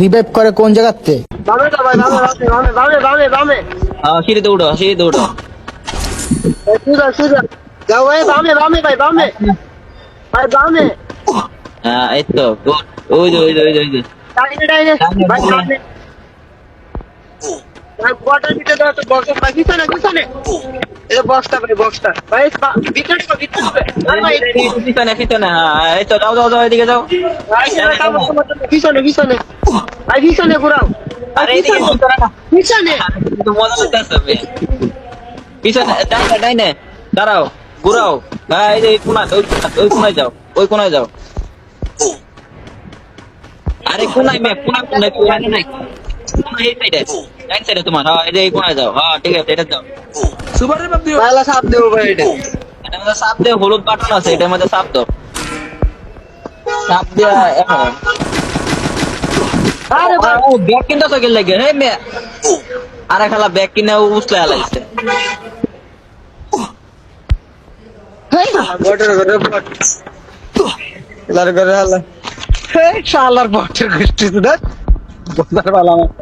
Revive করে কোন জায়গাতে? বামে তো ভাই বামে বামে বামে বামে বামে হ্যাঁ সিঁড়িতে উঠো সিঁড়িতে উঠো। সুজা সুজা। যাও ভাই বামে বামে ভাই বামে। ভাই বামে। হ্যাঁ এই তো good. ওই যে ওই যে ওই যে ওই যে। ডাইনে ডাইনে ভাই ডাইনে ভাই কোয়ার্টার দাও তো বক্স ভাই পিছনে পিছনে। এটা বক্সটা ভাই বক্সটা ভাই ভিতরে ভিতরে ভাই পিছনে পিছনে হ্যাঁ এই তো যাও যাও যাও এদিকে যাও ভাই পিছনে পিছনে ভাই পিছনে ঘুরাও আরে এদিকে পিছনে মজা লাগতেছে। পিছনে ডাইনে ডাইনে দাঁড়াও ঘুরাও হ্যাঁ এই কোনায় ওই কোনায়- ওই কোনায় যাও ওই কোনায় যাও আরে কোনায় মে কোনায় কোনায় কোনায় নাই এই আরে খালা ব্যাগ কিনে উসলে আলাইছে বটের ঘরে বট এলার ঘরে হালা শালার বটের গোষ্ঠী তো দেখ বটার বালা